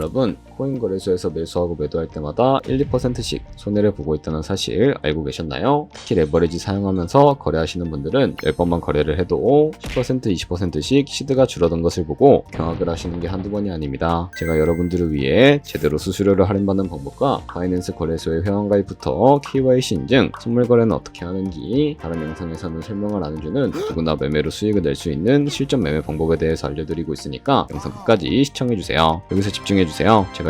여러분, 코인 거래소에서 매수하고 매도할 때마다 1, 2%씩 손해를 보고 있다는 사실 알고 계셨나요? 특히 레버리지 사용하면서 거래하시는 분들은 10번만 거래를 해도 10%, 20%씩 시드가 줄어든 것을 보고 경악을 하시는 게 한두 번이 아닙니다. 제가 여러분들을 위해 제대로 수수료를 할인받는 방법과 바이낸스 거래소의 회원가입부터 KYC 인증, 선물 거래는 어떻게 하는지 다른 영상에서는 설명을 안 해주는 누구나 매매로 수익을 낼 수 있는 실전 매매 방법에 대해서 알려드리고 있으니까 영상 끝까지 시청해주세요. 여기서 집중해주세요. 제가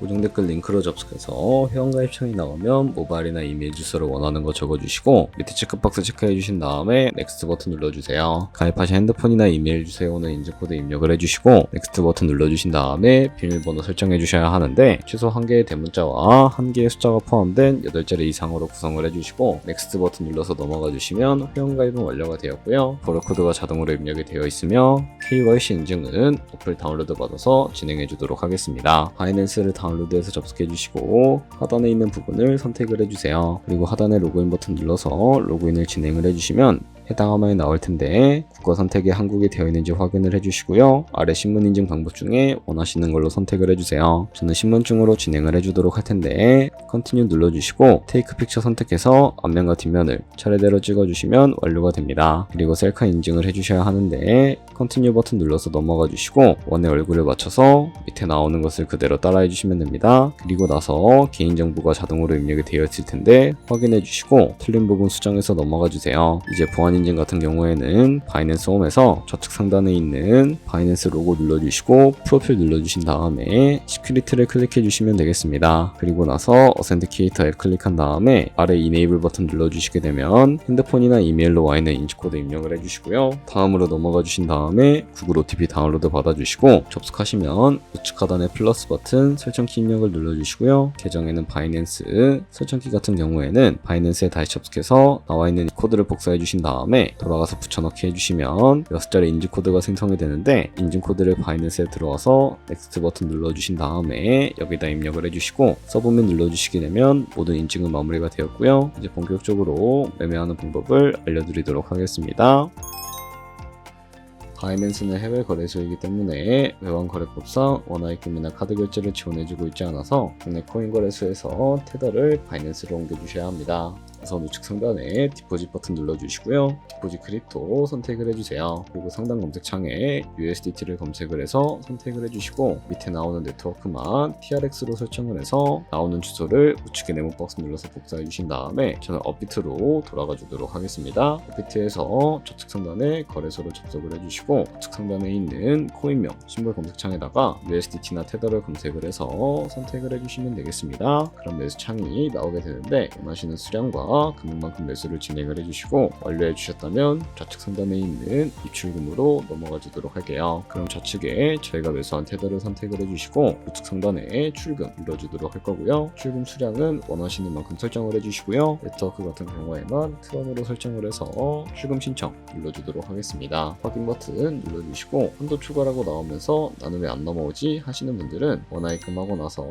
고정 댓글 링크로 접속해서 회원가입 창이 나오면 모바일이나 이메일 주소를 원하는 거 적어주시고 밑에 체크박스 체크해 주신 다음에 넥스트 버튼 눌러주세요. 가입하신 핸드폰이나 이메일 주소에 오는 인증코드 입력을 해주시고 넥스트 버튼 눌러주신 다음에 비밀번호 설정해 주셔야 하는데 최소 한 개의 대문자와 한 개의 숫자가 포함된 8자리 이상으로 구성을 해주시고 넥스트 버튼 눌러서 넘어가 주시면 회원가입은 완료가 되었고요. 버러코드가 자동으로 입력이 되어 있으며 KYC 인증은 어플 다운로드 받아서 진행해 주도록 하겠습니다. 바이낸스를 다 운로드해서 접속해 주시고 하단에 있는 부분을 선택을 해주세요. 그리고 하단에 로그인 버튼 눌러서 로그인을 진행을 해주시면 해당 화면이 나올 텐데 국가 선택에 한국이 되어 있는지 확인을 해주시고요. 아래 신분 인증 방법 중에 원하시는 걸로 선택을 해주세요. 저는 신분증으로 진행을 해주도록 할 텐데 컨티뉴 눌러주시고 테이크 픽처 선택해서 앞면과 뒷면을 차례대로 찍어주시면 완료가 됩니다. 그리고 셀카 인증을 해주셔야 하는데 컨티뉴 버튼 눌러서 넘어가 주시고 원의 얼굴을 맞춰서 밑에 나오는 것을 그대로 따라해 주시면 됩니다. 그리고 나서 개인정보가 자동으로 입력이 되어 있을 텐데 확인해 주시고 틀린 부분 수정해서 넘어가 주세요. 이제 보안 인증 같은 경우에는 바이낸스 홈에서 좌측 상단에 있는 바이낸스 로고 눌러주시고 프로필 눌러주신 다음에 시큐리티를 클릭해 주시면 되겠습니다. 그리고 나서 어센티케이터 앱 클릭한 다음에 아래 이네이블 버튼 눌러주시게 되면 핸드폰이나 이메일로 와 있는 인증코드 입력을 해주시고요. 다음으로 넘어가 주신 다음에 구글 OTP 다운로드 받아주시고 접속하시면 우측 하단에 플러스 버튼 설정키 입력을 눌러주시고요. 계정에는 바이낸스 설정키 같은 경우에는 바이낸스에 다시 접속해서 나와 있는 코드를 복사해 주신 다음 에 돌아가서 붙여넣기 해주시면 6자리 인증코드가 생성이 되는데 인증코드를 바이낸스에 들어와서 넥스트 버튼 눌러주신 다음에 여기다 입력을 해주시고 서브맨 눌러주시게 되면 모든 인증은 마무리가 되었고요. 이제 본격적으로 매매하는 방법을 알려드리도록 하겠습니다. 바이낸스는 해외 거래소이기 때문에 외환 거래법상 원화입금이나 카드 결제를 지원해주고 있지 않아서 국내 코인 거래소에서 테더를 바이낸스로 옮겨주셔야 합니다. 우선 우측 상단에 디포짓 버튼 눌러주시고요. 디포짓 크립토 선택을 해주세요. 그리고 상단 검색창에 USDT를 검색을 해서 선택을 해주시고 밑에 나오는 네트워크만 TRX로 설정을 해서 나오는 주소를 우측의 네모 박스 눌러서 복사해 주신 다음에 저는 업비트로 돌아가 주도록 하겠습니다. 업비트에서 좌측 상단에 거래소를 접속을 해주시고 우측 상단에 있는 코인명 심볼 검색창에다가 USDT나 테더를 검색을 해서 선택을 해주시면 되겠습니다. 그럼 매수 창이 나오게 되는데 원하시는 수량과 금액만큼 매수를 진행을 해주시고 완료해 주셨다면 좌측 상단에 있는 입출금으로 넘어가 주도록 할게요. 그럼 좌측에 저희가 매수한 테더를 선택을 해주시고 우측 상단에 출금 눌러주도록 할 거고요. 출금 수량은 원하시는 만큼 설정을 해주시고요. 네트워크 같은 경우에만 트런으로 설정을 해서 출금 신청 눌러주도록 하겠습니다. 확인 버튼 눌러주시고 한도 추가라고 나오면서 나는 왜 안 넘어오지 하시는 분들은 원화입금하고 나서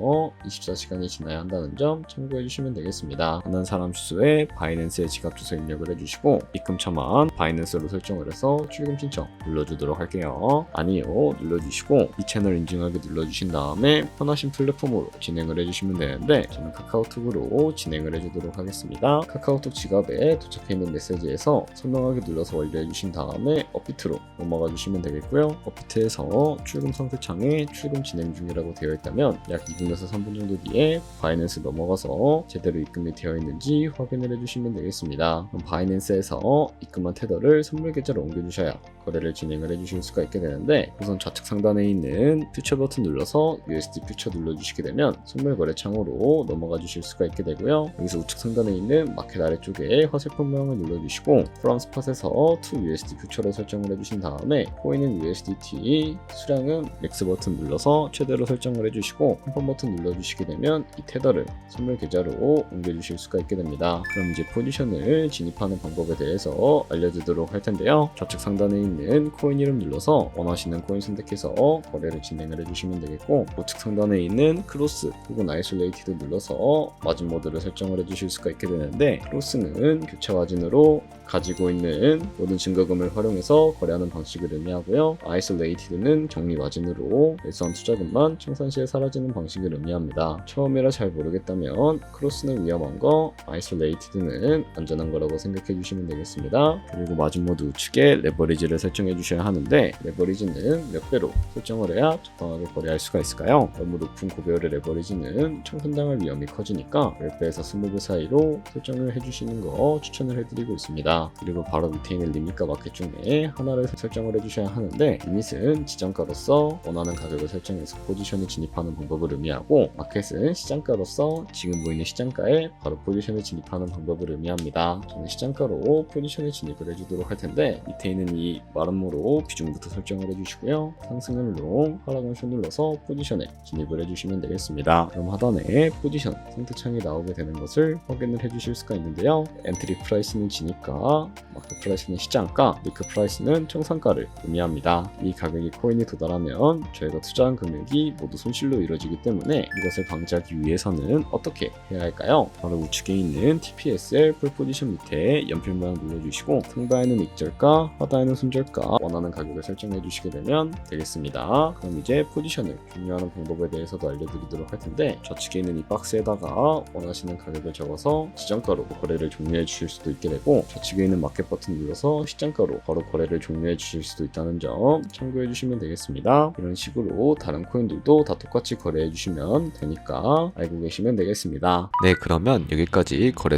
24시간이 지나야 한다는 점 참고해 주시면 되겠습니다. 하는 사람 주소에 바이낸스의 지갑 주소 입력을 해주시고 입금처만 바이낸스로 설정을 해서 출금 신청 눌러주도록 할게요. 아니요 눌러주시고 이 채널 인증하기 눌러주신 다음에 편하신 플랫폼으로 진행을 해주시면 되는데 저는 카카오톡으로 진행을 해주도록 하겠습니다. 카카오톡 지갑에 도착해 있는 메시지에서 설명하기 눌러서 완료해주신 다음에 업비트로 넘어가 주시면 되겠고요. 업비트에서 출금 상태 창에 출금 진행 중이라고 되어 있다면 약 2분에서 3분 정도 뒤에 바이낸스 넘어가서 제대로 입금이 되어 있는지 확인 을 해주시면 되겠습니다. 그럼 바이낸스에서 입금한 테더를 선물 계좌로 옮겨주셔야 거래를 진행을 해주실 수가 있게 되는데 우선 좌측 상단에 있는 퓨처 버튼 눌러서 USD 퓨처 눌러주시게 되면 선물 거래 창으로 넘어가 주실 수가 있게 되고요. 여기서 우측 상단에 있는 마켓 아래쪽에 화살표 모양을 눌러주시고 from spot에서 to USD 퓨처로 설정을 해주신 다음에 코인은 USDT 수량은 맥스 버튼 눌러서 최대로 설정을 해주시고 컴펌 버튼 눌러주시게 되면 이 테더를 선물 계좌로 옮겨주실 수가 있게 됩니다. 그럼 이제 포지션을 진입하는 방법에 대해서 알려드리도록 할 텐데요. 좌측 상단에 있는 코인 이름 눌러서 원하시는 코인 선택해서 거래를 진행을 해주시면 되겠고 우측 상단에 있는 크로스 혹은 아이솔레이티드 눌러서 마진 모드를 설정을 해주실 수가 있게 되는데 크로스는 교체 마진으로 가지고 있는 모든 증거금을 활용해서 거래하는 방식을 의미하고요. 아이솔레이티드는 격리 마진으로 일선 투자금만 청산 시에 사라지는 방식을 의미합니다. 처음이라 잘 모르겠다면 크로스는 위험한 거, 아이솔레이티드 는 안전한 거라고 생각해 주시면 되겠습니다. 그리고 마진 모드 우측에 레버리지를 설정해 주셔야 하는데 레버리지는 몇 배로 설정을 해야 적당하게 거래할 수가 있을까요? 너무 높은 고배율의 레버리지는 청산당할 위험이 커지니까 10배에서 20배 사이로 설정을 해주시는 거 추천을 해드리고 있습니다. 그리고 바로 밑에 있는 리밋과 마켓 중에 하나를 설정을 해주셔야 하는데 리밋은 지정가로서 원하는 가격을 설정해서 포지션에 진입하는 방법을 의미하고 마켓은 시장가로서 지금 보이는 시장가에 바로 포지션에 진입하는 방법을 의미합니다. 저는 시장가로 포지션에 진입을 해주도록 할 텐데 밑에 있는 이 마름모로 비중부터 설정을 해주시고요. 상승은 롱, 하락은 숏 눌러서 포지션에 진입을 해주시면 되겠습니다. 그럼 하단에 포지션 선택창이 나오게 되는 것을 확인을 해주실 수가 있는데요. 엔트리 프라이스는 진입가, 마크 프라이스는 시장가, 미크 프라이스는 청산가를 의미합니다. 이 가격이 코인이 도달하면 저희가 투자한 금액이 모두 손실로 이루어지기 때문에 이것을 방지하기 위해서는 어떻게 해야 할까요? 바로 우측에 있는 TPSL 풀 포지션 밑에 연필 모양 눌러주시고 상단에는 익절가, 하단에는 손절가 원하는 가격을 설정해 주시게 되면 되겠습니다. 그럼 이제 포지션을 종료하는 방법에 대해서도 알려드리도록 할 텐데 좌측에 있는 이 박스에다가 원하시는 가격을 적어서 지정가로 거래를 종료해 주실 수도 있게 되고 좌측에 있는 마켓 버튼 눌러서 시장가로 바로 거래를 종료해 주실 수도 있다는 점 참고해 주시면 되겠습니다. 이런 식으로 다른 코인들도 다 똑같이 거래해 주시면 되니까 알고 계시면 되겠습니다. 네, 그러면 여기까지 거래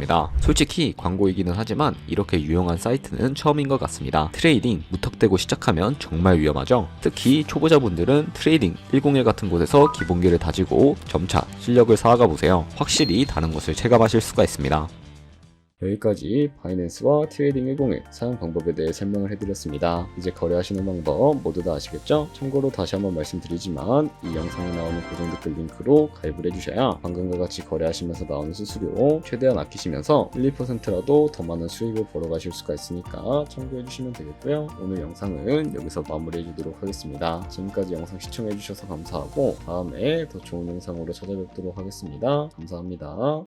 있습니다. 솔직히 광고이기는 하지만 이렇게 유용한 사이트는 처음인 것 같습니다. 트레이딩 무턱대고 시작하면 정말 위험하죠. 특히 초보자분들은 트레이딩 101 같은 곳에서 기본기를 다지고 점차 실력을 쌓아가 보세요. 확실히 다른 것을 체감하실 수가 있습니다. 여기까지 바이낸스와 트레이딩 101 사용 방법에 대해 설명을 해드렸습니다. 이제 거래하시는 방법 모두 다 아시겠죠? 참고로 다시 한번 말씀드리지만 이 영상에 나오는 고정 댓글 링크로 가입을 해주셔야 방금과 같이 거래하시면서 나오는 수수료 최대한 아끼시면서 1, 2%라도 더 많은 수익을 벌어가실 수가 있으니까 참고해주시면 되겠고요. 오늘 영상은 여기서 마무리해주도록 하겠습니다. 지금까지 영상 시청해주셔서 감사하고 다음에 더 좋은 영상으로 찾아뵙도록 하겠습니다. 감사합니다.